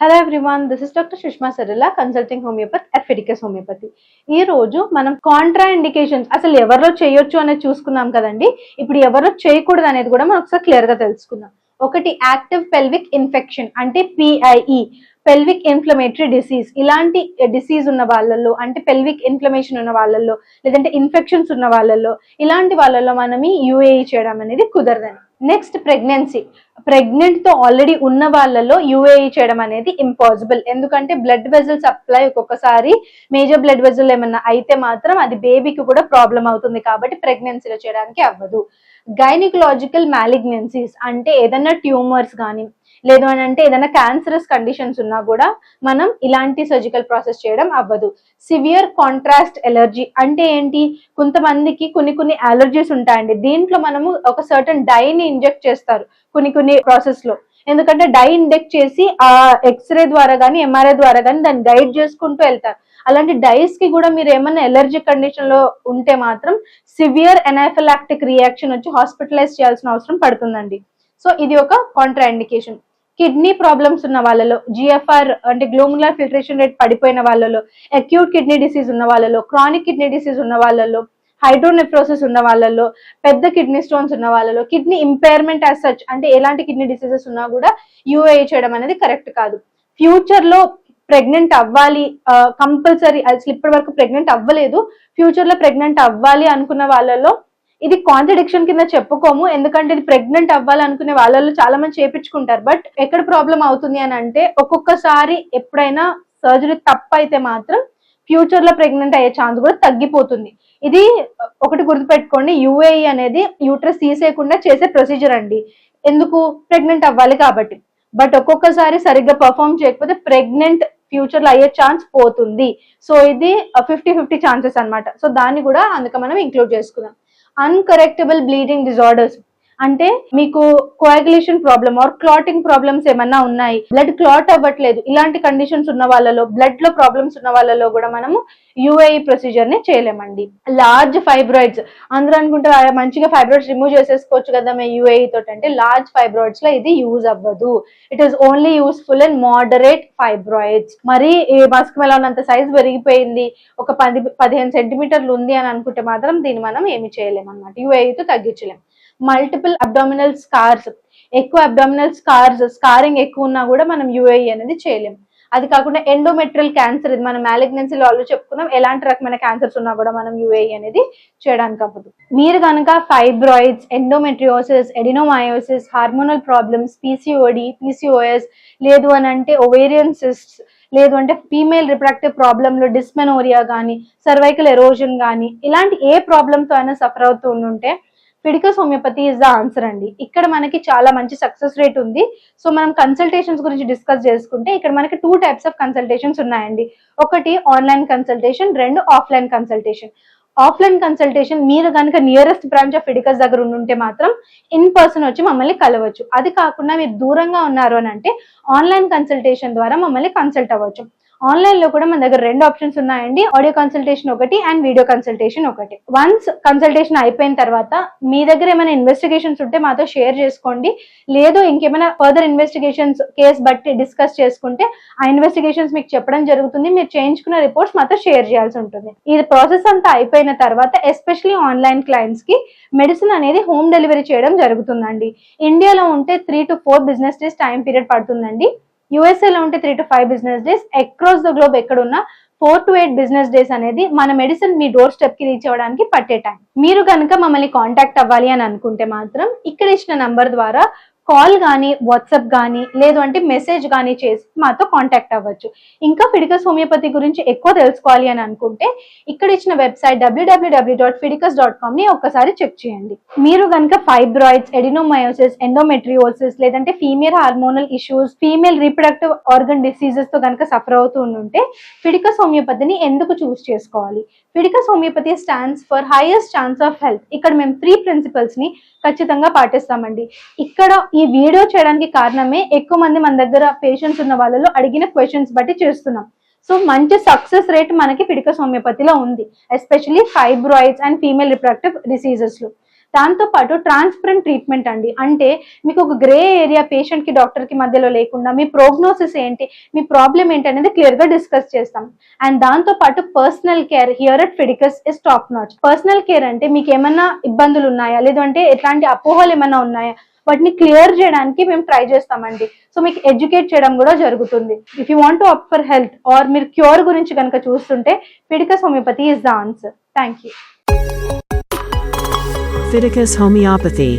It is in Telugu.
Hello everyone this is doctor Sushma సరిలా consulting homeopathy at Fiticus homeopathy ఈ రోజు మనం కాంట్రా ఇండికేషన్స్ అసలు ఎవరిలో చేయొచ్చు అనేది చూసుకున్నాం కదండి? ఇప్పుడు ఎవరిలో చేయకూడదు అనేది కూడా మనం ఒకసారి క్లియర్గా తెలుసుకుందాం. ఒకటి యాక్టివ్ పెల్విక్ ఇన్ఫెక్షన్ అంటే పిఐఈ పెల్విక్ ఇన్ఫ్లమేటరీ డిసీజ్ ఇలాంటి eh, డిసీజ్ ఉన్న వాళ్ళల్లో అంటే పెల్విక్ ఇన్ఫ్లమేషన్ ఉన్న వాళ్ళల్లో లేదంటే ఇన్ఫెక్షన్స్ ఉన్న వాళ్ళల్లో ఇలాంటి వాళ్ళల్లో మనం ఈ యూఏఈ చేయడం అనేది కుదరదని. నెక్స్ట్ ప్రెగ్నెన్సీ ప్రెగ్నెంట్తో ఆల్రెడీ ఉన్న వాళ్ళలో యూఏఈ చేయడం అనేది ఇంపాసిబుల్ ఎందుకంటే బ్లడ్ వెజల్ సప్లై ఒక్కొక్కసారి. మేజర్ బ్లడ్ వెజల్ ఏమన్నా అయితే మాత్రం అది బేబీకి కూడా ప్రాబ్లం అవుతుంది కాబట్టి ప్రెగ్నెన్సీలో చేయడానికి అవ్వదు. గైనికలాజికల్ మ్యాలిగ్నెన్సీస్ అంటే ఏదైనా ట్యూమర్స్ కానీ లేదు అని అంటే ఏదైనా క్యాన్సరస్ కండిషన్స్ ఉన్నా కూడా మనం ఇలాంటి సర్జికల్ ప్రాసెస్ చేయడం అవ్వదు. సివియర్ కాంట్రాస్ట్ ఎలర్జీ అంటే ఏంటి? కొంతమందికి కొన్ని కొన్ని అలర్జీస్ ఉంటాయండి. దీంట్లో మనము ఒక సర్టన్ డైని ఇంజెక్ట్ చేస్తారు కొన్ని కొన్ని ప్రాసెస్లో. ఎందుకంటే డై ఇంజెక్ట్ చేసి ఆ ఎక్స్రే ద్వారా కానీ ఎంఆర్ఐ ద్వారా కానీ దాన్ని గైడ్ చేసుకుంటూ వెళ్తారు. అలాంటి డైస్కి కూడా మీరు ఏమైనా ఎలర్జీ కండిషన్లో ఉంటే మాత్రం సివియర్ ఎనాఫిలాక్టిక్ రియాక్షన్ వచ్చి హాస్పిటలైజ్ చేయాల్సిన అవసరం పడుతుందండి. సో ఇది ఒక కాంట్రా ఇండికేషన్ కిడ్నీ ప్రాబ్లమ్స్ ఉన్న వాళ్ళలో జిఎఫ్ఆర్ అంటే గ్లోములర్ ఫిల్టరేషన్ రేట్ పడిపోయిన వాళ్ళలో అక్యూట్ కిడ్నీ డిసీజ్ ఉన్న వాళ్ళలో క్రానిక్ కిడ్నీ డిసీజ్ ఉన్న వాళ్ళలో హైడ్రోనెఫ్రోసిస్ ఉన్న వాళ్ళలో పెద్ద కిడ్నీ స్టోన్స్ ఉన్న వాళ్ళలో కిడ్నీ ఇంపైర్మెంట్ యాజ్ సచ్ అంటే ఎలాంటి కిడ్నీ డిసీజెస్ ఉన్నా కూడా యూఏ చేయడం అనేది కరెక్ట్ కాదు. ఫ్యూచర్లో ప్రెగ్నెంట్ అవ్వాలి కంపల్సరీ అసలు ఇప్పటి వరకు ప్రెగ్నెంట్ అవ్వలేదు. ఫ్యూచర్లో ప్రెగ్నెంట్ అవ్వాలి అనుకున్న వాళ్ళలో ఇది కాంట్రడిక్షన్ కింద చెప్పుకోము. ఎందుకంటే ఇది ప్రెగ్నెంట్ అవ్వాలి అనుకునే వాళ్ళలో చాలా మంది చేపించుకుంటారు. బట్ ఎక్కడ ప్రాబ్లం అవుతుంది అని అంటే ఒక్కొక్కసారి ఎప్పుడైనా సర్జరీ తప్పు అయితే మాత్రం ఫ్యూచర్లో ప్రెగ్నెంట్ అయ్యే ఛాన్స్ కూడా తగ్గిపోతుంది. ఇది ఒకటి గుర్తుపెట్టుకోండి. యుఏఈ అనేది యూట్రస్ తీసేయకుండా చేసే ప్రొసీజర్ అండి. ఎందుకు? ప్రెగ్నెంట్ అవ్వాలి కాబట్టి. బట్ ఒక్కొక్కసారి సరిగ్గా పర్ఫామ్ చేయకపోతే ప్రెగ్నెంట్ ఫ్యూచర్లో అయ్యే ఛాన్స్ పోతుంది. సో ఇది ఫిఫ్టీ ఫిఫ్టీ ఛాన్సెస్ అన్నమాట. సో దాన్ని కూడా అందుకే మనం ఇంక్లూడ్ చేసుకుందాం. అన్కరెక్టబుల్ బ్లీడింగ్ డిజార్డర్స్ అంటే మీకు coagulation problem or clotting problems ఏమన్నా ఉన్నాయి బ్లడ్ క్లాట్ అవ్వట్లేదు ఇలాంటి కండిషన్స్ ఉన్న వాళ్ళలో బ్లడ్లో ప్రాబ్లమ్స్ ఉన్న వాళ్ళలో కూడా మనము యుఏఈ ప్రొసీజర్ని చేయలేమండి. లార్జ్ ఫైబ్రాయిడ్స్ అందరూ అనుకుంటారు మంచిగా ఫైబ్రాయిడ్స్ రిమూవ్ చేసేసుకోవచ్చు కదా మేము యుఏఈ తోటి. అంటే లార్జ్ ఫైబ్రాయిడ్స్లో ఇది యూజ్ అవ్వదు. It is only useful in moderate fibroids మరి ఈ మస్క్ మెలాన్ అంత సైజ్ పెరిగిపోయింది ఒక పది పదిహేను సెంటీమీటర్లు ఉంది అని అనుకుంటే మాత్రం దీన్ని మనం ఏమి చేయలేము అనమాట యుఏఈతో తగ్గించలేము మల్టిపుల్ అబ్డామినల్ స్కార్స్ ఎక్కువ అబ్డామినల్ స్కార్స్ స్కారింగ్ ఎక్కువ ఉన్నా కూడా మనం యుఏఈ అనేది చేయలేము అది కాకుండా ఎండోమెట్రియల్ క్యాన్సర్ ఇది మనం మ్యాలిగ్నెన్సీలో ఆల్రెడీ చెప్పుకున్నాం. ఎలాంటి రకమైన క్యాన్సర్స్ ఉన్నా కూడా మనం యుఏఈ అనేది చేయడానికి అవ్వదు. మీరు కనుక fibroids endometriosis adenomyosis hormonal problems PCOD PCOS లేదు అని అంటే ఒవేరియన్ సిస్ట్స్ లేదు అంటే ఫీమేల్ రిప్రొడక్టివ్ ప్రాబ్లంలో డిస్మెనోరియా కానీ సర్వైకల్ ఎరోజన్ కానీ ఇలాంటి ఏ ప్రాబ్లంతో అయినా సఫర్ అవుతూ ఉంటే Fiticus homeopathy is the answer అండి. ఇక్కడ మనకి చాలా మంచి సక్సెస్ రేట్ ఉంది. సో మనం కన్సల్టేషన్స్ గురించి డిస్కస్ చేసుకుంటే ఇక్కడ మనకి టూ టైప్స్ ఆఫ్ కన్సల్టేషన్స్ ఉన్నాయండి. ఒకటి ఆన్లైన్ కన్సల్టేషన్ రెండు ఆఫ్లైన్ కన్సల్టేషన్ ఆఫ్లైన్ కన్సల్టేషన్ మీరు కనుక నియరెస్ట్ బ్రాంచ్ ఆఫ్ ఫిడికస్ దగ్గర ఉంటే మాత్రం ఇన్ పర్సన్ వచ్చి మమ్మల్ని కలవచ్చు. అది కాకుండా మీరు దూరంగా ఉన్నారు అని అంటే ఆన్లైన్ కన్సల్టేషన్ ద్వారా మమ్మల్ని కన్సల్ట్ అవ్వచ్చు. ఆన్లైన్లో కూడా మన దగ్గర రెండు ఆప్షన్స్ ఉన్నాయండి. ఆడియో కన్సల్టేషన్ ఒకటి అండ్ వీడియో కన్సల్టేషన్ ఒకటి. వన్స్ కన్సల్టేషన్ అయిపోయిన తర్వాత మీ దగ్గర ఏమైనా ఇన్వెస్టిగేషన్స్ ఉంటే మాతో షేర్ చేసుకోండి. లేదు ఇంకేమైనా ఫర్దర్ ఇన్వెస్టిగేషన్స్ కేస్ బట్టి డిస్కస్ చేసుకుంటే ఆ ఇన్వెస్టిగేషన్స్ మీకు చెప్పడం జరుగుతుంది. మీరు చేయించుకున్న రిపోర్ట్స్ మాతో షేర్ చేయాల్సి ఉంటుంది. ఈ ప్రాసెస్ అంతా అయిపోయిన తర్వాత ఎస్పెషలీ ఆన్లైన్ క్లయింట్స్కి మెడిసిన్ అనేది హోమ్ డెలివరీ చేయడం జరుగుతుందండి. ఇండియాలో ఉంటే three to four business days time period పడుతుందండి. USA లో ఉంటే three to five business days across the globe ఎక్కడున్నా four to eight business days అనేది మన మెడిసిన్ మీ డోర్ స్టెప్కి రీచ్ అవ్వడానికి పట్టే టైం మీరు కనుక మమ్మల్ని కాంటాక్ట్ అవ్వాలి అని అనుకుంటే మాత్రం ఇక్కడ ఇచ్చిన నంబర్ ద్వారా కాల్ కానీ వాట్సాప్ కానీ లేదు అంటే మెసేజ్ కానీ చేసి మాతో కాంటాక్ట్ అవ్వచ్చు. ఇంకా ఫిడికస్ హోమియోపతి గురించి ఎక్కువ తెలుసుకోవాలి అని అనుకుంటే ఇక్కడ ఇచ్చిన website WWW dot Fiticus dot కామ్ని ఒక్కసారి చెక్ చేయండి. మీరు కనుక ఫైబ్రాయిడ్స్ ఎడినోమయోసిస్ ఎండోమెట్రియోసిస్ లేదంటే female hormonal issues female reproductive organ డిసీజెస్తో కనుక సఫర్ అవుతూ ఉంటే ఫిడికస్ హోమియోపతిని ఎందుకు చూస్ చేసుకోవాలి? Fiticus homeopathy stands for highest chance of health. ఇక్కడ మేము త్రీ ప్రిన్సిపల్స్ని ఖచ్చితంగా పాటిస్తామండి. ఇక్కడ ఈ వీడియో చేయడానికి కారణమే ఎక్కువ మంది మన దగ్గర పేషెంట్స్ ఉన్న వాళ్ళలో అడిగిన క్వశ్చన్స్ బట్టి చేస్తున్నాం. సో మంచి సక్సెస్ రేట్ మనకి ఫిడికస్ హోమియోపతిలో ఉంది. Especially fibroids and female reproductive డిసీజెస్లో. దాంతో పాటు ట్రాన్స్పరెంట్ ట్రీట్మెంట్ అండి. అంటే మీకు ఒక గ్రే ఏరియా పేషెంట్కి డాక్టర్కి మధ్యలో లేకుండా మీ ప్రోగ్నోసిస్ ఏంటి మీ ప్రాబ్లం ఏంటి అనేది క్లియర్గా డిస్కస్ చేస్తాం. అండ్ దాంతో పాటు personal care here at Fiticus is top notch personal care అంటే మీకు ఏమైనా ఇబ్బందులు ఉన్నాయా? లేదంటే ఎట్లాంటి అపోహలు ఏమైనా ఉన్నాయా? వాటిని క్లియర్ చేయడానికి మేము ట్రై చేస్తామండి. సో మీకు ఎడ్యుకేట్ చేయడం కూడా జరుగుతుంది. If you want to opt for health or మీరు క్యూర్ గురించి కనుక చూస్తుంటే Fiticus homeopathy is the answer thank you Fiticus Homeopathy